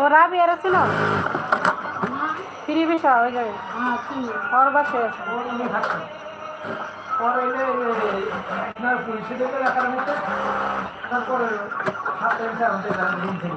ও রাবি আর ছিল? Free visa হয়ে যাবে ওর বাসে আছে। তারপরে সাতটা ঘণ্টা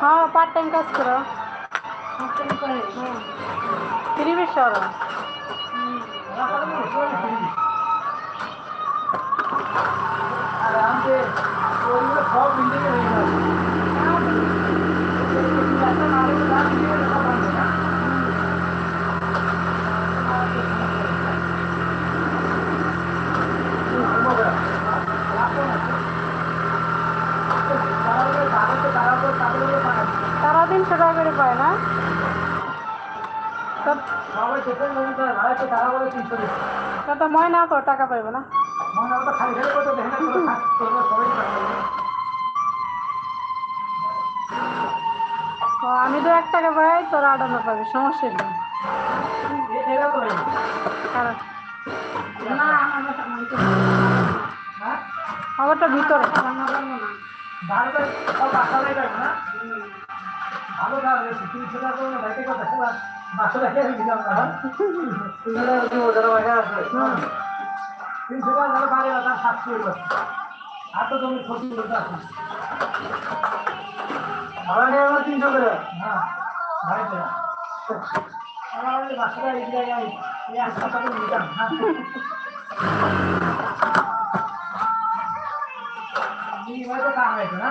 হ্যাঁ পার্ট টাইম কাজ করো। আমাদের ওইগুলো সব বিল্ডিংয়ে হয়ে গেছে তারা তিনশো টাকা করে পায় না তো ময়না তো টাকা পাইবে। না আমি তো এক টাকা পাই তোর আটান্ন পাবি সমস্যা নেই। আমারটা ভিতরে। না? ভালো কাজ হয়েছে তিনশো টাকা করে ভাইকে কথা শোনা বাসা রেখে আমি দিলাম না। যারা বাইরে আসবে তিনশো টাকা যারা বাইরে আসবে তার সাতশো আর তো জমির ক্ষতি করতে আছে ভাড়া নিয়ে আমার তিনশো করে ভাইতে আমার ওই বাসাটা এই জায়গায় এই এক নিতাম হ্যাঁ তো কাম হয়েছে না?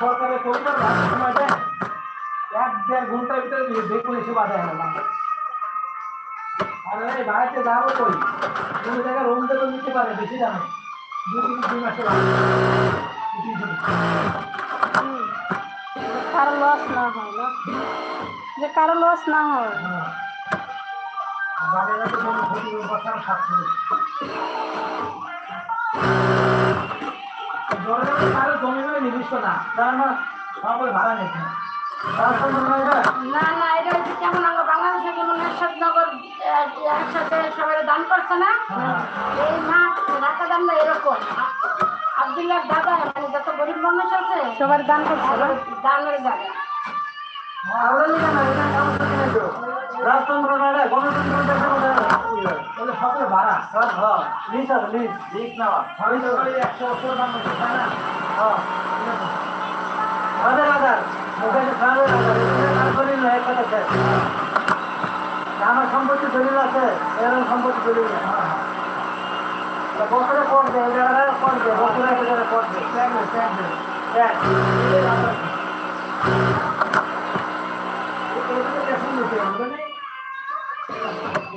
সরকারের কবিতা সময় দেয়। এক দেড় ঘণ্টার ভিতরে দেখুন এসে বাধা হয় না আর এই ভাড়াতে যাব কই? কোনো জায়গায় রুম দেবে নিতে পারে বেশি দামে। দু তিন মাসে। কারও লস না হয় না। যে কারও লস না হয়। হ্যাঁ। বাড়ি যাতে কোনো ক্ষতি থাকছে জলবায়ু কারও জমি জমি নির্দিষ্ট না। তার মানে ভাড়া না না এটা হচ্ছে কেমন আমরা বাংলাদেশে যেমন একসাথে আহ, একসাথে সবাই দান করছে না? হ্যাঁ। এই মাঠ রাখা দাম না এরকম। আ- দাদা মানে যত গরিব মানুষ আছে সবার দান করছে না? দানের জায়গা আমরা সম্পত্তি দলিল আছে এরকম সম্পত্তি দলিল বছরে কর দেয় এই জায়গাটা কর দেয় বছরে এক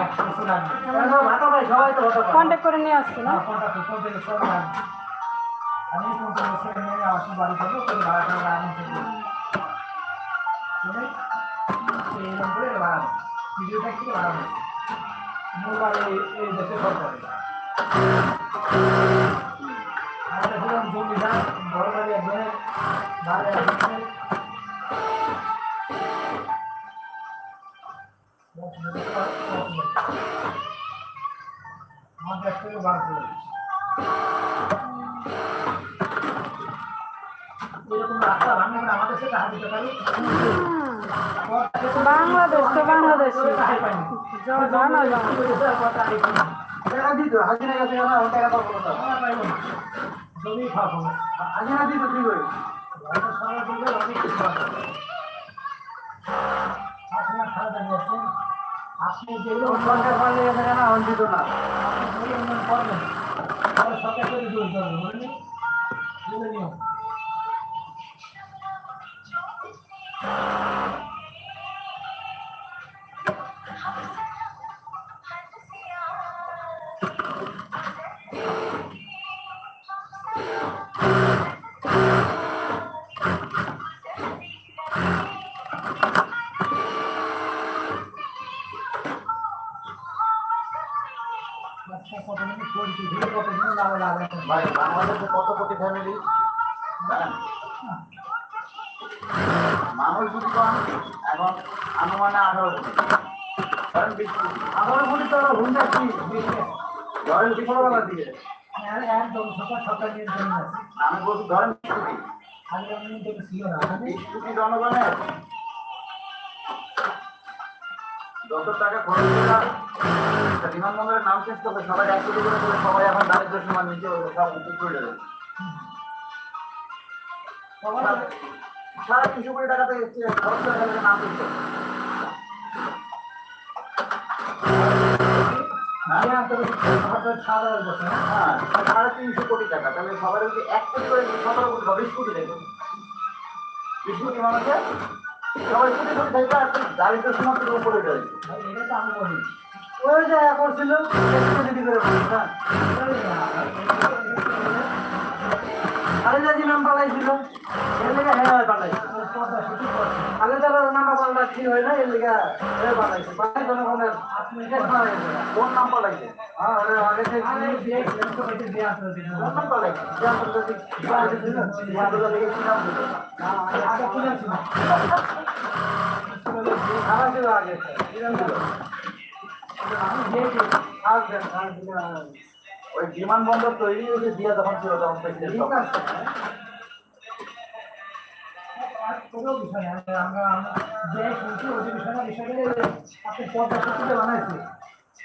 একশো বছর লাগবে ভাতা পাই সবাই তো ভাতা পায় কন্ট্যাক্ট করে নিয়ে আসছি না? সব আমি বাড়ি যাব করে ভাড়া করে এইরকম করে বাড়ি এই দেশে হলাম জমিদার বড় বাড়ি একজনের ভাড়া দিতে পারি বাংলাদেশ তো বাংলাদেশি হাজিরা দিত কি করে সারা আপনি যে সরকার পাল্টে গেছে কেন অঞ্চিত না। করবেন সরকার করে দূর করবেন বুঝলেন বুঝলে নিয়ম বিমানবন্দরের নাম চেঞ্জ করবে সবাই এক কোটি করে করে সবাই এখন দারিদ্র সীমার নিচে সব উঁচু করে দেবে সাড়ে তিনশো কোটি টাকাতে খরচ করে নাম চেঞ্জ করবে সাড়ে তিনশো কোটি টাকা। তাহলে সবার যদি এক কোটি করে সতেরো কোটি বা বিশ কোটি দেখুন। বিশ কোটি মানুষের সবাই কোটি কোটি আর দারিদ্র সীমা থেকে উপরে বলি। ওই যে করছিল যদি করে খালেদা নাম পালাইছিল এর লেগে হ্যাঁ পালাইছে কথা শুধু করছি খালেদার নাম পাল্টা ঠিক হয় না লেগে হ্যাঁ পালাই জনগণের আপনি কোন হ্যাঁ আগে থেকে কোন নাম পালাইছে যে আন্তর্জাতিক যে আন্তর্জাতিক যে আন্তর্জাতিক কি নাম দিল আগে আমি যে যে আসবেন ওই বিমানবন্দর তৈরি হয়েছে দিয়া যখন ছিল তখন কোনো বিষয় না আমরা যে শুনছি যে বিষয় আপনি পঞ্চাশ বানাইছে।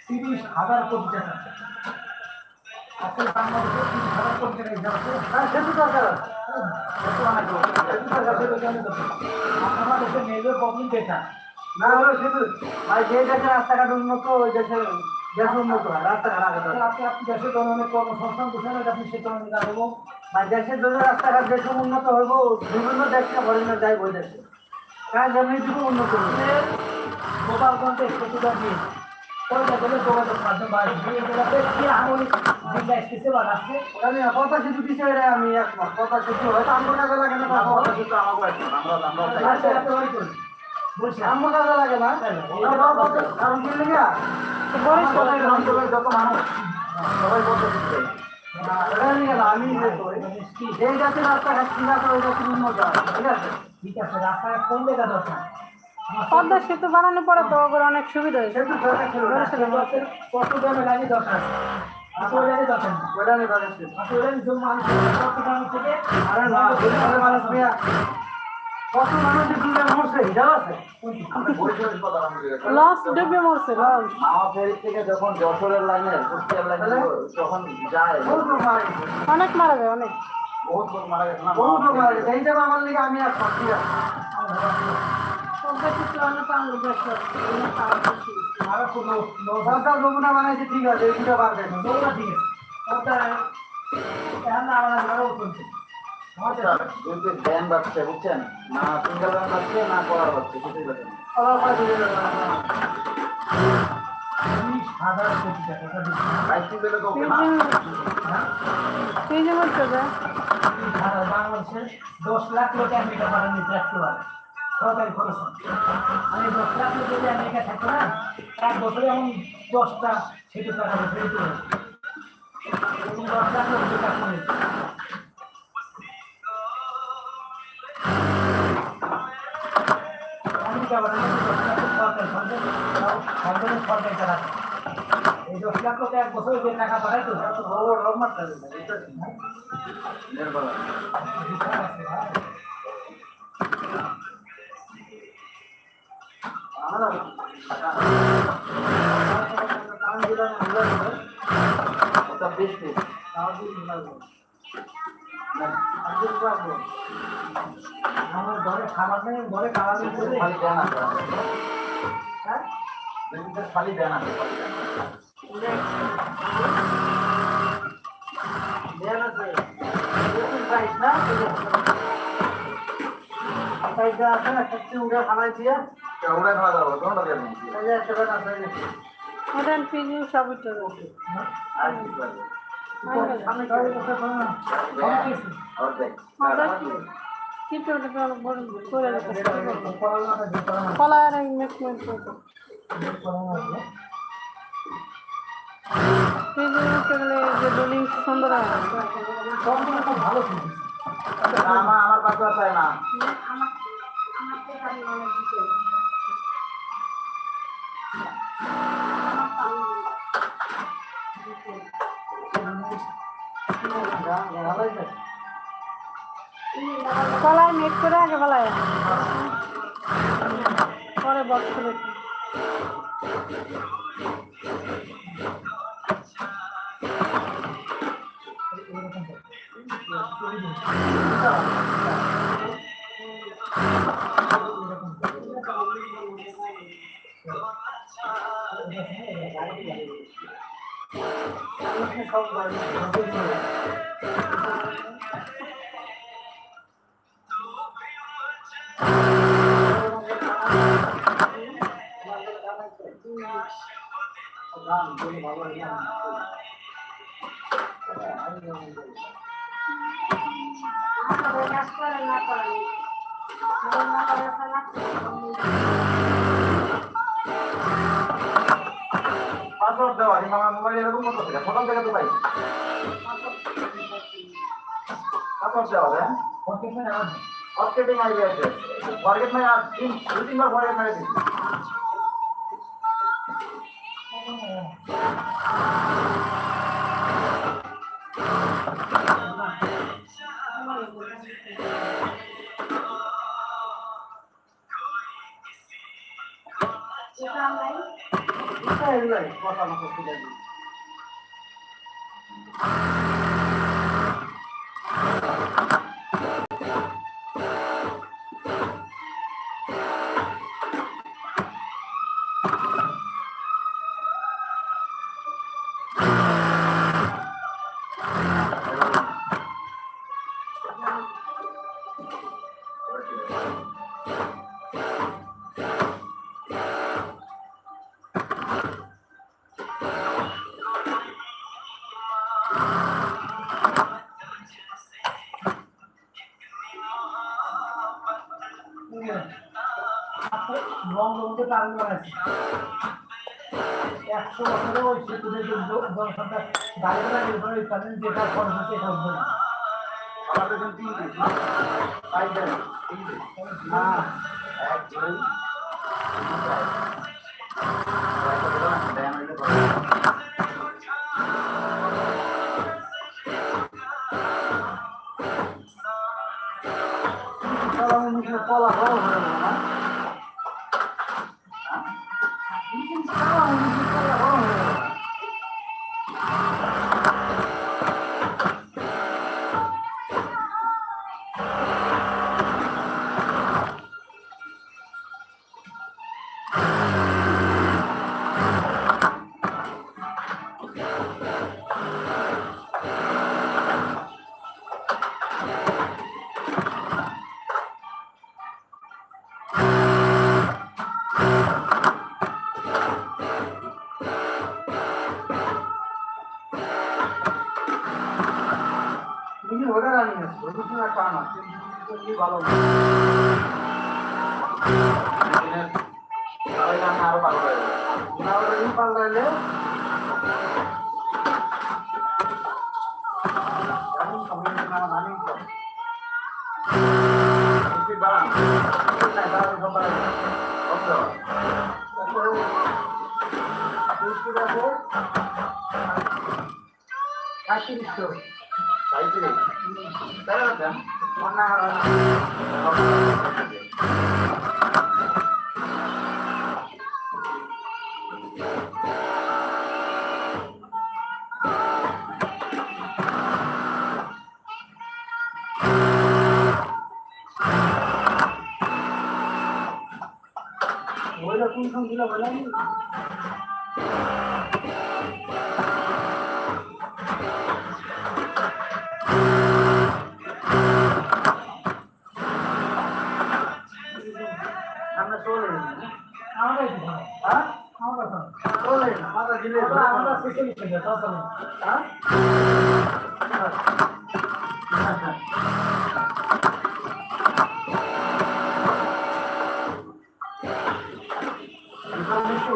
তিরিশ হাজার কোটি টাকা। আপনি বাংলাদেশে তিরিশ হাজার কোটি টাকা অনেক মেজর প্রবলেম যেটা, না হলো যে দেশের রাস্তাঘাট উন্নত, ওই দেশের দেশ উন্নত রাস্তাঘাট আগে আপনি দেশের জনগণের কর্মসংস্থান কোথায় আপনি সেটা আমি ভাই দেশের যদি রাস্তাঘাট দেশ উন্নত হইব বিভিন্ন দেশকে ভরিনা যায় ওই দেশে। কাজ এমনিটুকু উন্নত হবে গোপালগঞ্জে বানাচ্ছে আমি কথা সেতু এটা আমি একমত। কথা সেতু হয়তো আমার কাজে লাগে না কথা সেতু আমাকে আমরা আমরা আমার কাজে লাগে না? কারণ কি যত মানুষ সবাই বলতে আমি যে জাতির রাস্তাঘাট ঠিক আছে ওই জাতির উন্নত ঠিক আছে ঠিক আছে রাস্তায় কোন জায়গা দরকার পদ্মা সেতু বানানোর পরে তো ওগুলো অনেক সুবিধা হয়েছে কত দামে লাইনে দরকার জমি মানুষ কত থেকে আরে মানুষ যখন যশোরের লাইনে যখন যায় গেছে। অনেক মারা যায়, অনেক বহুত লোক মারা গেছে বহুত লোক মারা এই হিসাবে আমার লিগে আমি আর বানাইছে ঠিক আছে এই পারবে ঠিক আছে ব্যান বাজছে বুঝছেন? না সিঙ্গেল ব্যান বাজছে না কলার বাজছে কিছুই বাজছে না। আবার পাঁচ হাজার বিশ হাজার কোটি টাকা এটা দিচ্ছে। বাইশটি পেলে তো ওকে তুই না যে তুই যে বলছো যে বিশ হাজার বাংলাদেশে দশ লাখ লোক আমেরিকা পাঠানো রাখতে পারে সরকারি খরচ আমি দশ লাখ লোক যদি আমেরিকা থাকতো না এক বছরে আমি দশটা সেতু টাকা বছরে দিতে পারি এরকম দশ লাখ লোক সরকার টাকা এই দশ লাখ লোক এক বছর যে টাকা পাঠায় তো এত বড় বড় রং মারতে হবে না, বুঝতে পারছিস? নির্মলা। আমরা ওটা বেশ বেশ। আমার ঘরে খাবার নেই ঘরে খাবার নেই খালি দেন কি করে কলা আর ইনভেস্টমেন্ট করতে সুন্দর ভালো আমার আমার না কলায় মেট করে আগে বলায় পরে বক্স করে আমার কাজ পাসওয়ার্ড দেওয়া আমার মোবাইল এরকম মতো ছিল প্রথম থেকে তো পাই পাসওয়ার্ড দেওয়া হ্যাঁ? অপডেটিং আইডি আছে ফরগেট মাই আর তিন, দু তিনবার ফরগেট মেরে দিচ্ছি এটা আমরা কথা মতো ছিল বঙ্গবন্ধু টার্গেট বানাইছে একশো বছরে ওই সেতুদের জনসংখ্যা দাঁড়িয়ে দাঁড়িয়ে ওই তাদের যেটা খরচ হচ্ছে এটা উঠবে না আমাদের সারা মুখে দুর্ঘটনা টানা কিন্তু ভালো আরও পাল্টাইলে পাল্টাইলে এমন সমস্যা নানি বাড়ান তারপরে দেখো আশি বাড়াই কত দেওয়া? সাঁত্রিশশো সাঁত্রিশ তাই না মন্না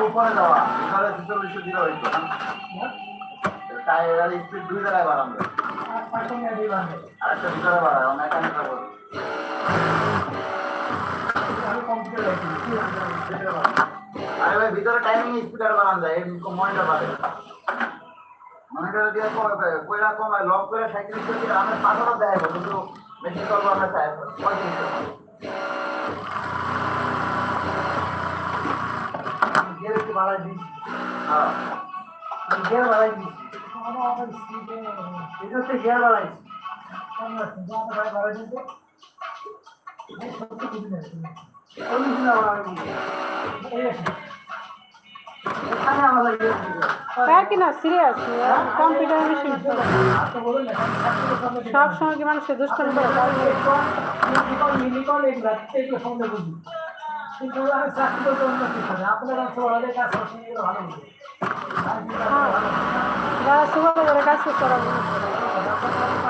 উপরে দেওয়া বিকালে ছেচল্লিশশো দিলে হইতো না তাই স্পিড দুই জায়গায় বাড়ানো। দিলাম আরেকটা ভিতরে বাড়ায় আরে ভাই ভিতরে টাইমিং স্পিড আর বাড়ানো যায় মনিটর বাড়ে মনিটর দিয়ে কইরা কমায় লক করে সাইকেল করে দিয়ে আমি পাথরও দেয় কিন্তু মেশিন করব আমরা চাই একটু বাড়াই দিই। হ্যাঁ। গিয়ার বাড়াই আমার আমার স্পিডে এটা হচ্ছে গিয়ার বাড়াইছি বাড়াই দিতে সত্যি বুঝি না তাই কিনা সিরিয়াস কম্পিউটার মেশিন সব সময় কি মানুষের দুষ্কর্ম করে? যারা সুগার করে কাজ করতে ভালো করে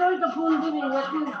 তুই তো ফোন দিবি এখন যেমন